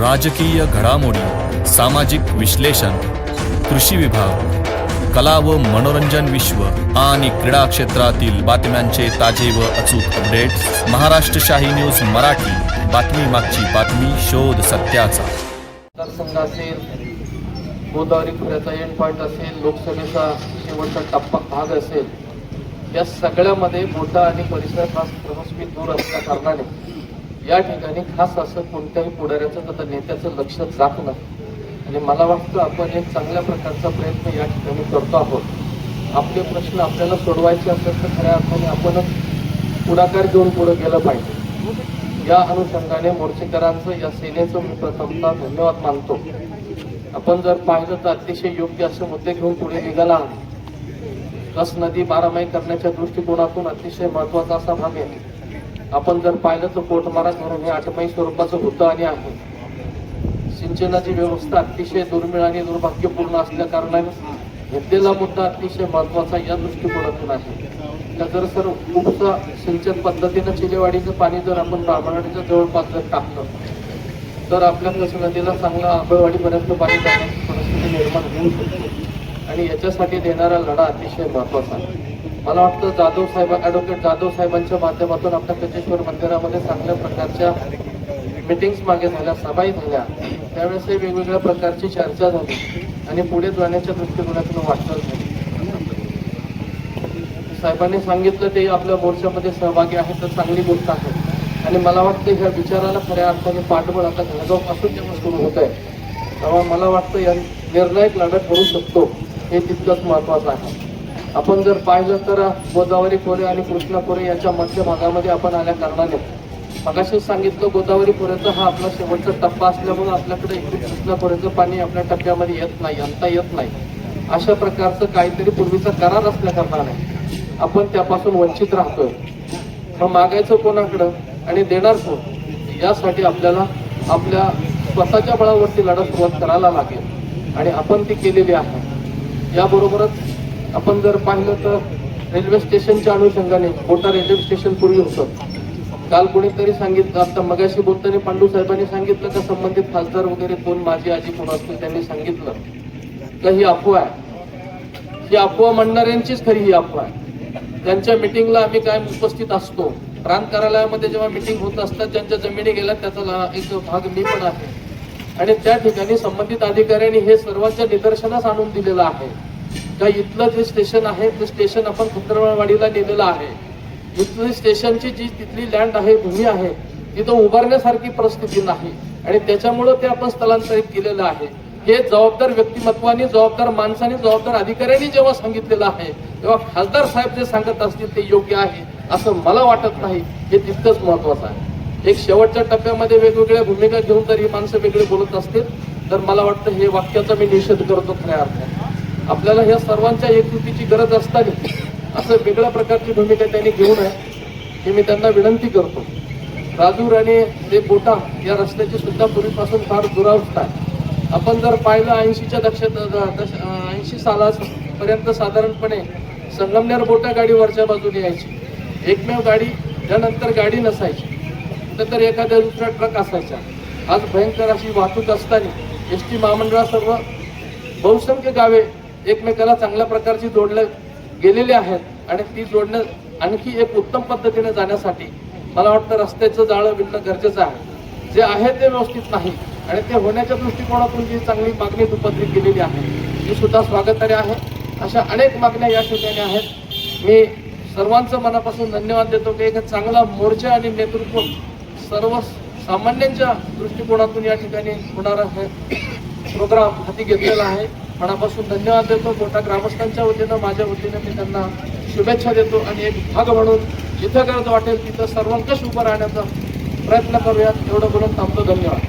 राजकीय घडामोडी सामाजिक विश्लेषण कृषी विभाग कला व मनोरंजन विश्व आणि क्रीडा क्षेत्रातील बातम्यांचे ताजे व अचूक अपडेट्स महाराष्ट्र शाही न्यूज मराठी बातमी मागची बातमी शोध सत्याचा. मतदारसंघ असेल गोदावरी खोऱ्याचा एंड पॉईंट असेल लोकसभेचा शेवटचा टप्पा भाग असेल या सगळ्यामध्ये मोठा आणि परिसर हा प्रमस्वी दूर असल्या कारणाने या ठिकाणी खास असं कोणत्याही पुढाऱ्याचं तथा नेत्याचं लक्ष जात नाही. आणि मला वाटतं आपण एक चांगल्या प्रकारचा प्रयत्न या ठिकाणी करतो आहोत. आपले प्रश्न आपल्याला सोडवायचे असेल तर खऱ्या अर्थाने आपणच पुढाकार घेऊन पुढे गेलं पाहिजे. या अनुषंगाने मोर्चेकरांचं या सेनेचं मी प्रथमता धन्यवाद मानतो. आपण जर पाहिलं तर अतिशय योग्य असे मुद्दे घेऊन पुढे निघाला आहात. कस नदी बारामाही करण्याच्या दृष्टिकोनातून अतिशय महत्त्वाचा असा भाग आहे. आपण जर पाहिलं तर कोटमारा धरण हे आठमाई स्वरूपाचं होतं आणि आहे. सिंचनाची व्यवस्था अतिशय दुर्मिळ आणि दुर्भाग्यपूर्ण असल्या कारणाने घेतलेला मुद्दा अतिशय महत्त्वाचा या दृष्टिकोनातून आहे. का जर सर उपसा सिंचन पद्धतीनं चिलेवाडीचं पाणी जर आपण ब्राह्मणाच्या जवळपास जर टाकलं तर आपल्या कसं नदीला चांगला आंबेवाडीपर्यंत पाणी जाण्याची परिस्थिती निर्माण होऊ शकते. आणि याच्यासाठी देणारा लढा अतिशय महत्त्वाचा आहे. मला वाटतं जाधव साहेब ॲडव्होकेट जाधव साहेबांच्या माध्यमातून आपल्या कचेश्वर मंदिरामध्ये चांगल्या प्रकारच्या मिटिंग्स मागे झाल्या सभाही झाल्या. त्यावेळेसही वेगवेगळ्या प्रकारची चर्चा झाली आणि पुढे जाण्याच्या दृष्टिकोनातून वाटचाल झाली. साहेबांनी सांगितलं ते आपल्या मोर्चामध्ये सहभागी आहेत तर चांगली गोष्ट आहे. आणि मला वाटतं ह्या विचाराला खऱ्या अर्थाने पाठबळ आता घालगावपासून जेव्हा सुरू होत आहे तेव्हा मला वाटतं या निर्णायक लढत करू शकतो हे तितकंच महत्वाचं आहे. आपण जर पाहिलं तर गोदावरी खोरे आणि कृष्णा खोरे यांच्या मध्य भागामध्ये आपण आल्या कारणाने. मगाशी सांगितलं गोदावरी खोऱ्याचा हा आपला शेवटचा टप्पा असल्यामुळे आपल्याकडे कृष्णा खोऱ्याचं पाणी आपल्या टप्प्यामध्ये येत नाही आणता येत नाही. अशा प्रकारचं काहीतरी पूर्वीचा करार असल्या कारणाने आपण त्यापासून वंचित राहतोय. मग मागायचं कोणाकडं आणि देणार कोण? यासाठी आपल्याला आपल्या स्वतःच्या बळावरती लढा सुरुवात करायला लागेल. आणि आपण ती केलेली आहे. याबरोबरच आपण जर पाहिलं तर रेल्वे स्टेशनच्या अनुषंगाने मोठा रेल्वे स्टेशन पूर्वी होतं. काल कोणीतरी सांगितलं आता मगाशी बोलताना पांडू साहेबांनी सांगितलं का संबंधित खासदार वगैरे कोण माझी आजी कोण असतील त्यांनी सांगितलं. का ही अफवा आहे. ही अफवा म्हणणाऱ्यांचीच खरी ही अफवा आहे. त्यांच्या मिटिंगला आम्ही कायम उपस्थित असतो. प्रांत कार्यालयामध्ये जेव्हा मिटिंग होत असतात ज्यांच्या जमिनी गेल्या त्याचा एक भाग मी पण आहे. आणि त्या ठिकाणी संबंधित अधिकाऱ्यांनी हे सर्वांच्या निदर्शनास आणून दिलेलं आहे. का इथलं जे स्टेशन आहे ते स्टेशन आपण खंडरवाडीला नेलेलं आहे. इथली स्टेशनची जी तिथली लँड आहे भूमी आहे तिथं उभारण्यासारखी परिस्थिती नाही. आणि त्याच्यामुळं ते आपण स्थलांतरित केलेलं आहे. हे जबाबदार व्यक्तिमत्वाने जबाबदार माणसाने जबाबदार अधिकाऱ्यांनी जेव्हा सांगितलेलं आहे तेव्हा खासदार साहेब जे सांगत असतील ते योग्य आहे असं मला वाटत नाही. हे तितकंच महत्वाचं आहे. एक शेवटच्या टप्प्यामध्ये वेगवेगळ्या भूमिका घेऊन जर ही माणसं वेगळे बोलत असतील तर मला वाटतं हे वाक्याचा मी निषेध करतो खऱ्या अर्थाने. आपल्याला ह्या सर्वांच्या एकजुटीची गरज असताना असं वेगळ्या प्रकारची भूमिका त्यांनी घेऊ नये हे मी त्यांना विनंती करतो. राजूर आणि ते बोटा या रस्त्याची सुद्धा पूर्वीपासून फार दुरावस्था आहे. आपण जर पाहिलं ऐंशीच्या दक्षात ऐंशी सालापर्यंत साधारणपणे संगमनेर बोटा गाडी वरच्या बाजूने यायची. एकमेव गाडी त्यानंतर गाडी नसायची. तर एखाद्या दुसरा ट्रक असायचा आज भयंकर अशी वाहतूक असताना एस टी महामंडळासर्व बहुसंख्य गावे एकमेकाला चांगल्या प्रकारची जोडल्या गेलेली आहेत आणि ती जोडणं आणखी एक उत्तम पद्धतीने जाण्यासाठी मला वाटतं रस्त्याचं जाळं विणणं गरजेचं आहे. जे आहे ते व्यवस्थित नाही आणि ते होण्याच्या दृष्टिकोनातून जी चांगली मागणी दुपत्रित केलेली आहे ती सुद्धा स्वागतार्ह आहे. अशा अनेक मागण्या या ठिकाणी आहेत. मी सर्वांचं मनापासून धन्यवाद देतो की एक चांगला मोर्चा आणि नेतृत्व सर्व सामान्यांच्या दृष्टिकोनातून या ठिकाणी होणारा हे प्रोग्राम हाती घेतलेला आहे. मनापासून धन्यवाद देतो. मोठ्या ग्रामस्थांच्या वतीनं माझ्या वतीनं मी त्यांना शुभेच्छा देतो आणि एक भाग म्हणून जिथं गरज वाटेल तिथं सर्वंकष उभं राहण्याचा प्रयत्न करूयात. एवढं बोलून थांबतो. धन्यवाद.